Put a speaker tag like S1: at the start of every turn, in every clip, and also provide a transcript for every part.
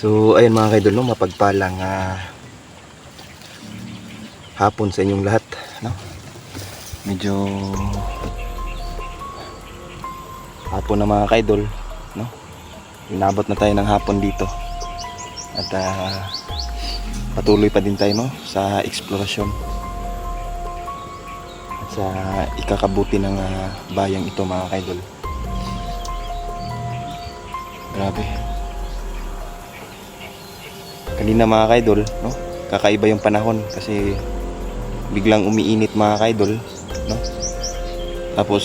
S1: So, ayun mga kaidol, no, mapagpalang ah, hapon sa inyong lahat, no? Medyo hapon na mga kaidol, no? Inabot na tayo ng hapon dito. At ah, patuloy pa din tayo, no, sa eksplorasyon. At sa ikakabuti ng ah, bayang ito mga kaidol. Grabe. Kanina mga kaidol, no? Kakaiba yung panahon kasi biglang umiinit mga kaidol, no? Tapos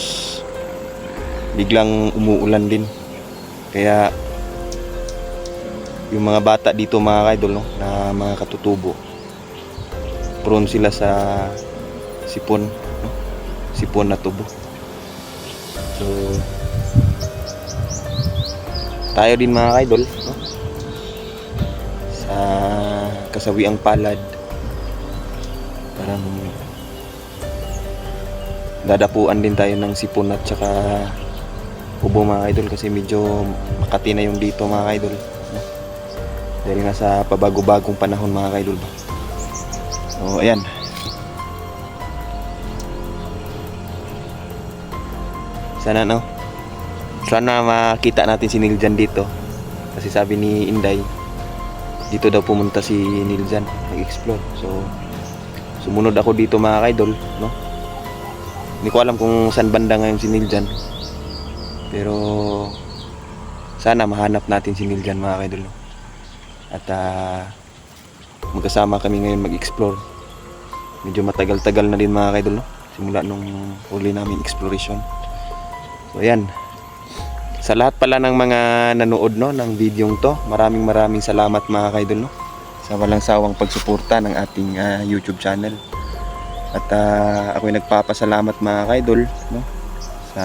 S1: biglang umuulan din. Kaya yung mga bata dito mga kaidol, no? Na mga katutubo. Prone sila sa sipon, no? Sipon na tubo. So tayo din mga kaidol, no? Sa kasawiang palad. Parang dadapuan din tayo ng sipon at saka ubo mga idol kasi medyo makati na yung dito mga idol. No? dahil nga sa pabago-bagong panahon mga idol. Ba so ayan. Sana no? Sana makita natin si Niljan dito. Kasi sabi ni Inday dito daw pumunta si Niljan nag-explore. So sumunod ako dito mga kaidol no? Hindi ko alam kung saan banda ngayon si Niljan pero sana mahanap natin si Niljan mga kaidol no? at ah, magkasama kami ngayon mag-explore. Medyo matagal-tagal na din mga kaidol no? Simula nung huli namin exploration. So ayan sa lahat pala ng mga nanood no ng videong to, maraming maraming salamat mga kaidol no sa walang sawang pagsuporta ng ating ah, YouTube channel. At uh, ako'y nagpapasalamat mga kaidol no sa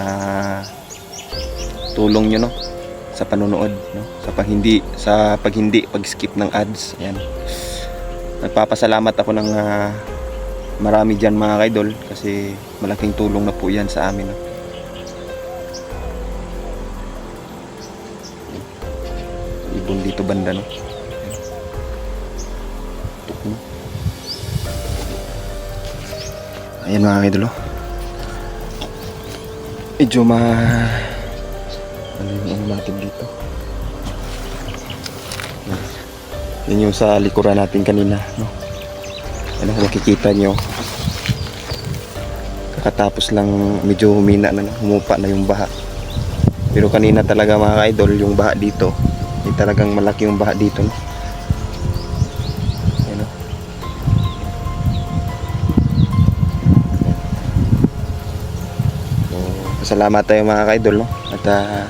S1: tulong niyo no sa panonood no sa pag hindi sa pag hindi pag-skip ng ads. Ayan. Nagpapasalamat ako ng ah, marami diyan mga kaidol kasi malaking tulong na po 'yan sa amin no. Ibon dito banda no? Tuk, no? ayan mga idolo. Medyo ma ano yung ano natin dito? Yan yung sa likuran natin kanina no? Ano makikita nyo kakatapos lang medyo humina na humupa na yung baha. Pero kanina talaga mga idol yung baha dito hindi talagang malaki yung baha dito. No? Ayan, no? So, pasalamat tayo mga kaidol no? At ah,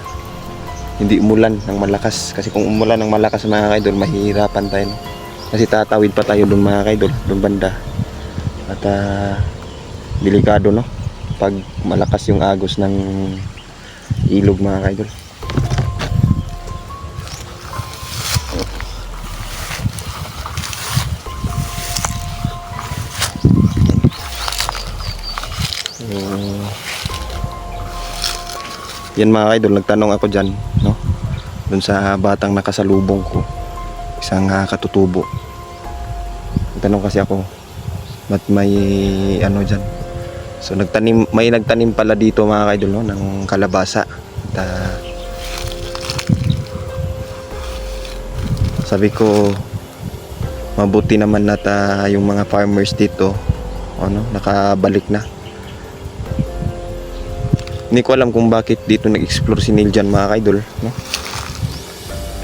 S1: hindi umulan ng malakas kasi kung umulan ng malakas mga kaidol mahihirapan tayo no? kasi tatawid pa tayo doon mga kaidol doon banda at ah, delikado no pag malakas yung agos ng ilog mga kaidol Yan mga idol, nagtanong ako dyan, no? Doon sa batang nakasalubong ko, isang ah, katutubo. Nagtanong kasi ako, ba't may ano dyan? So nagtanim, may nagtanim pala dito mga idol, no? Ng kalabasa. At, ah, sabi ko, mabuti naman na ta yung mga farmers dito, ano, nakabalik na. Hindi ko alam kung bakit dito nag-explore si Neil dyan mga idol, no?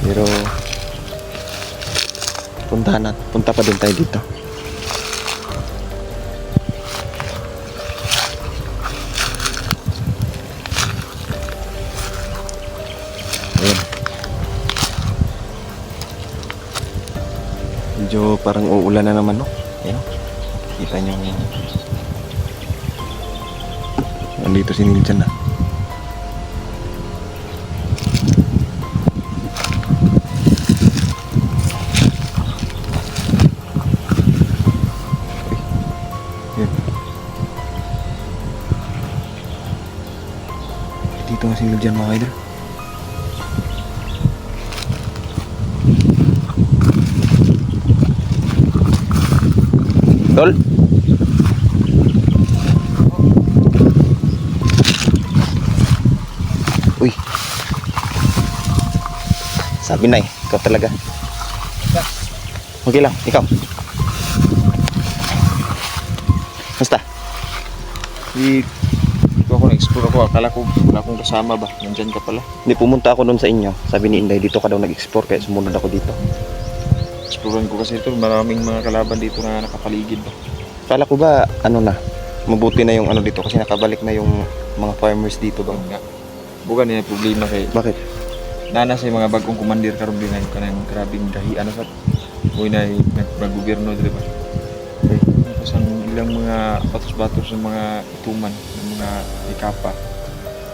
S1: Pero punta na, punta pa din tayo dito. Ayan. Medyo parang uulan na naman, no? Ayan. Kita niyo Nandito si Ninjan na. Ah. Dito nga si Ninjan mga kaidol. Tol? Sabi na eh, ikaw talaga. Okay lang, ikaw. Basta.
S2: Di, dito ako na-explore ako. Akala ko wala akong kasama ba. Nandyan ka pala.
S1: Hindi pumunta ako doon sa inyo. Sabi ni Inday, dito ka daw nag-explore kaya sumunod ako dito.
S2: Explorean ko kasi ito. Maraming mga kalaban dito na nakapaligid ba.
S1: Kala ko ba, ano na, mabuti na yung ano dito kasi nakabalik na yung mga farmers dito ba?
S2: Bukan niya problema kay
S1: Bakit?
S2: Nana sa mga bagong komandir karon din ngayon kanang grabing dahian sa Uy na naggobyerno dito ba.
S1: Okay.
S2: Tapos ang ilang mga batos-batos ng mga ituman ng mga ikapa.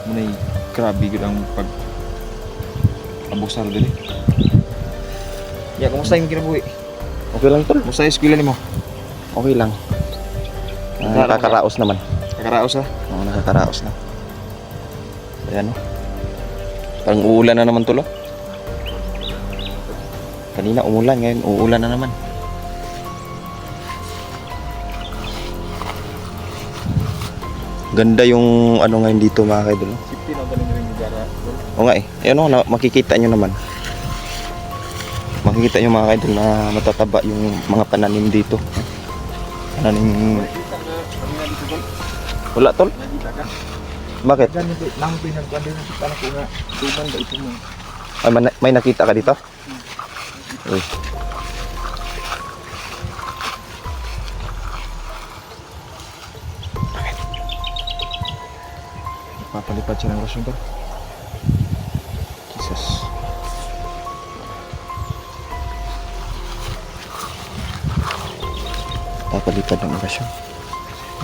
S2: Muna grabe gud ang pag abusar dili. Ya, kumusta yung kinabuhi?
S1: Okay lang tol.
S2: Kumusta yung eskwela nimo?
S1: Okay lang. Ah, nakakaraos naman.
S2: Kakaraos ha?
S1: Oo, nakakaraos na. Ayan o. Parang uulan na naman tulo. Kanina umulan, ngayon uulan na naman. Ganda yung ano ngayon dito mga kaidol.
S2: Safety na rin yung.
S1: Oo nga eh. Ayan o, na- makikita nyo naman. Makikita nyo mga kaidol na matataba yung mga pananim dito. Pananim... Wala tol? Bakit?
S2: Diyan ito, nang pinagkuhan din ang ko nga. Tuman ba ito mo?
S1: Ay, may nakita ka dito? Uy.
S2: Papalipad siya ng rasyon tol. Jesus.
S1: Papalipad ng orasyon.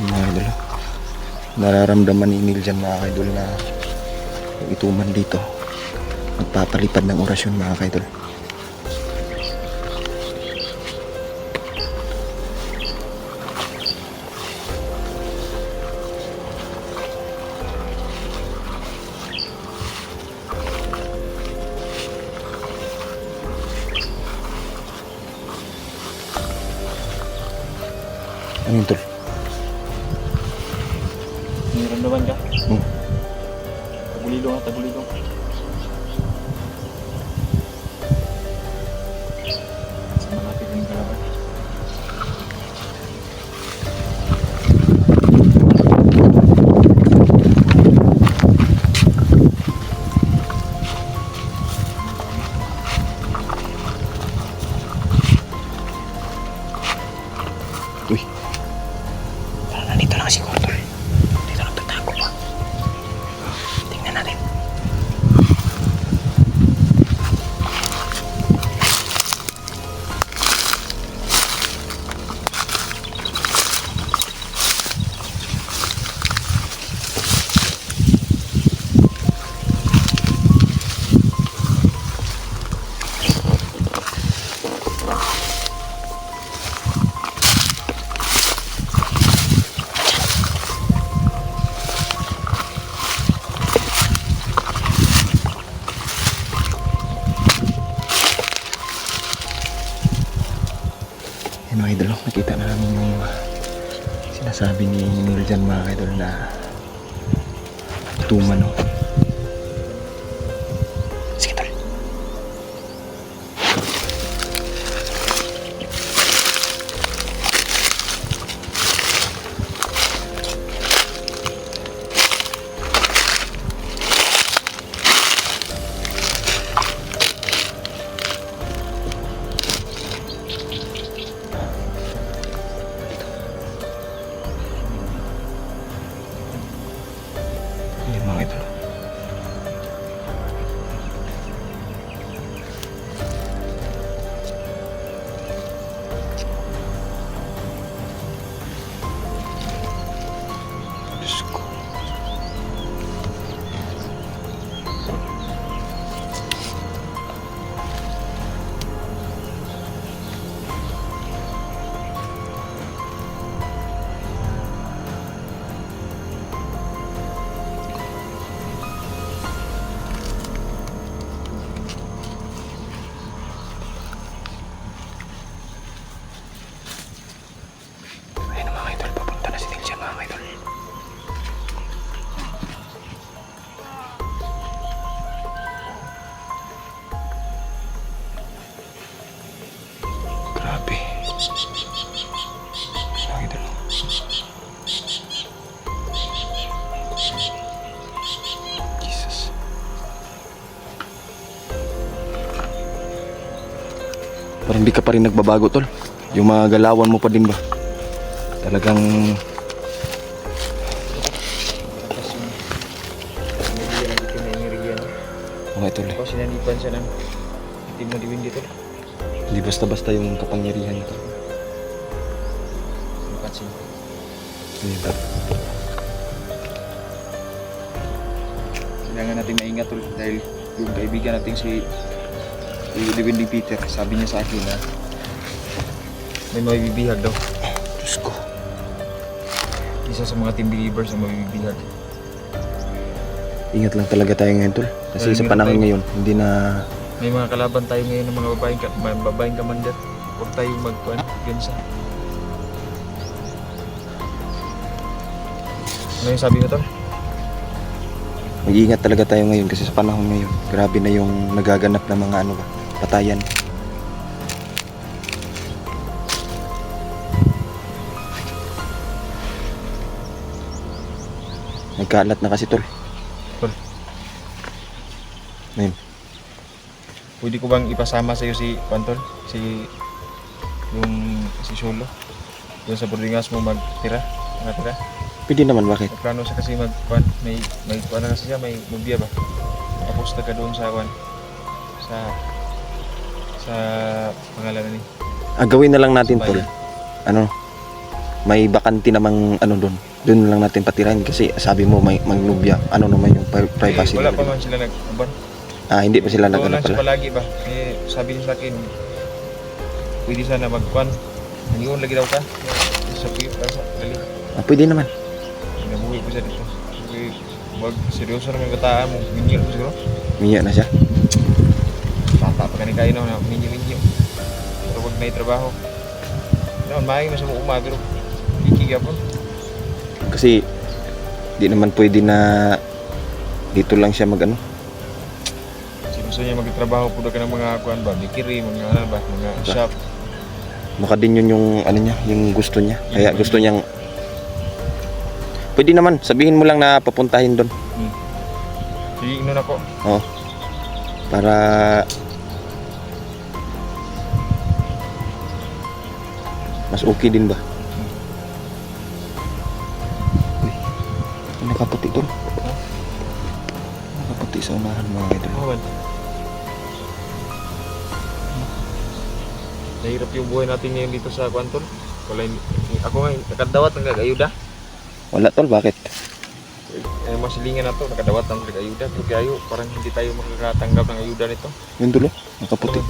S1: Yung Mga idol. Nararamdaman ni Neil dyan mga idol na ituman dito. Magpapalipad ng orasyon mga idol. Mga idol, oh. nakita na namin yung sinasabi ni dyan mga idol na tuman. Parang di ka pa rin nagbabago, tol. Yung mga galawan mo pa din ba? Talagang
S2: ingiriyan.
S1: mga tol.
S2: Tapos sinanipan siya ng itim na diwin dito.
S1: Hindi basta-basta yung kapangyarihan nito.
S2: Pansin.
S1: Ayun, tol.
S2: Kailangan natin maingat tol dahil yung kaibigan natin si Diwin Peter, sabi niya sa akin na may mabibihag daw.
S1: Diyos ko.
S2: Isa sa mga team believers na mabibihag.
S1: Ingat lang talaga tayo ngayon, tol. Kasi sa panahon
S2: tayo-
S1: ngayon, hindi na...
S2: May mga kalaban tayo ngayon ng mga babaeng, ka- babaeng commander. Huwag tayong magkuhan, gansa. Ano yung sabi mo tol?
S1: Mag-iingat talaga tayo ngayon kasi sa panahon ngayon, grabe na yung nagaganap na mga ano ba, patayan. Nagkalat na kasi tol.
S2: Tol.
S1: Ayun.
S2: Pwede ko bang ipasama sa iyo si Pantol? Si yung si Solo? Doon sa boardingas mo magtira? Nakatira?
S1: Pwede naman, bakit?
S2: Plano siya kasi mag kuan, may may kuan na kasi siya, may mubya ba? Tapos taga doon sa kuan sa sa pangalan ni.
S1: Ah, gawin na lang natin tol.
S2: Bayan.
S1: Ano, may bakanti namang ano doon. Doon na lang natin patirahin kasi sabi mo may magnubya. Ano naman yung pri- privacy
S2: Eh, wala pa
S1: di ba?
S2: man sila nag uban.
S1: Ah, hindi pa sila
S2: lang siya
S1: pala.
S2: palagi ba? Eh sabi niya sa akin pwede sana magkuan. Nangiyon lagi daw ka. Sa piyo sa dali.
S1: Ah, pwede naman.
S2: Dito. Sabi, wag seryoso naman kataan mo. Minyo ko siguro.
S1: Minya na siya.
S2: Bata pa kani kayo na minyo-minyo. Pero wag may trabaho. Noon, maayos na sa mga uma, pero kikigapon.
S1: Kasi di naman pwede na dito lang siya mag ano.
S2: Kasi gusto niya magtrabaho po ka ng mga kuan ba, mikiri, mga ano ba, mga shop.
S1: Baka din yun yung ano niya, yung gusto niya. Kaya gusto niyang Pwede naman, sabihin mo lang na papuntahin doon
S2: Sige, inon ako.
S1: para mas okay din ba? Uy, may nakaputi doon. Nakaputi sa unahan mga idol.
S2: Awan. Nahirap yung buhay natin ngayon dito sa Kuantol. Wala yung, ako nga, nakadawat ng gagayuda.
S1: Wala tol, bakit?
S2: Eh, masilingan na to, nakadawat ng gagayuda. Pero kayo, parang hindi tayo makakatanggap ng ayuda nito.
S1: Yun tulo, nakaputi.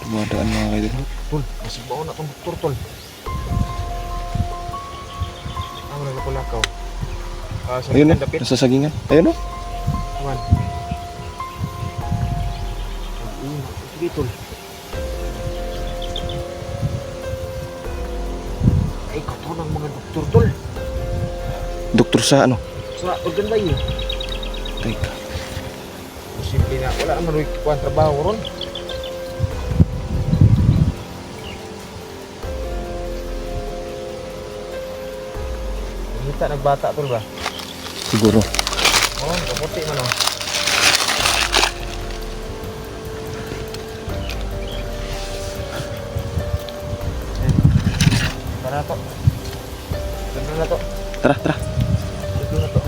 S1: Tumadaan mga idol.
S2: Tol, kasi baon na itong doktor, tol. Naglakulakaw. Ah, sa
S1: Ayun o,
S2: dapit.
S1: nasa sagingan. Ayun o.
S2: Awan. Ayun, sige, tol. Ay, kato ng mga doktor, tol.
S1: Doktor sa ano?
S2: Sa organ ba yun?
S1: Teka.
S2: Simple na, wala naman rin kuhan trabaho ron. Kita nagbata tol ba?
S1: Siguro.
S2: Oh, kaputi man oh. Dito na to.
S1: Tara, tara.
S2: Dito na to.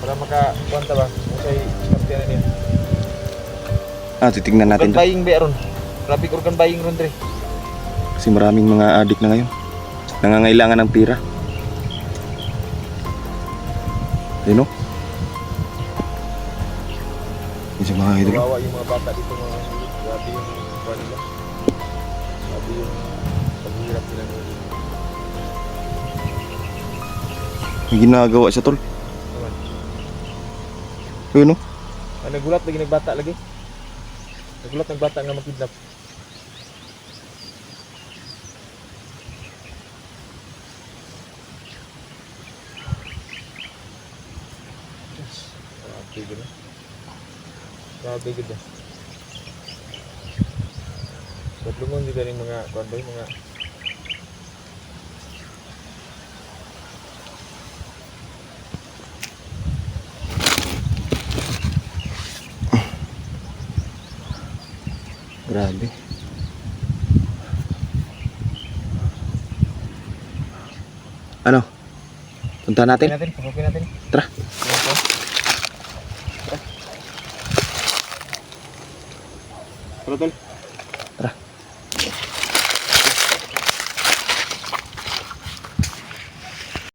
S2: Para makakuha ba? Musay start yan niya.
S1: Ah, titignan natin
S2: Organ
S1: to.
S2: buying ba ron? Traffic organ buying ron dre.
S1: Kasi maraming mga adik na ngayon. Nangangailangan ng pira. Ayun o. Yun sa mga idol.
S2: Kawawa yung mga bata dito mga. Grabe yung kuha nila.
S1: May ginagawa siya tol.
S2: Naman.
S1: Ayun o.
S2: Ah, nagulat lagi nagbata lagi. Nagulat nagbata nga makidnap. Grabe gud. Grabe gud. Tatlungon dito rin mga kuan mga
S1: Grabe. Ano? Punta natin?
S2: natin, pasukin natin.
S1: Tara.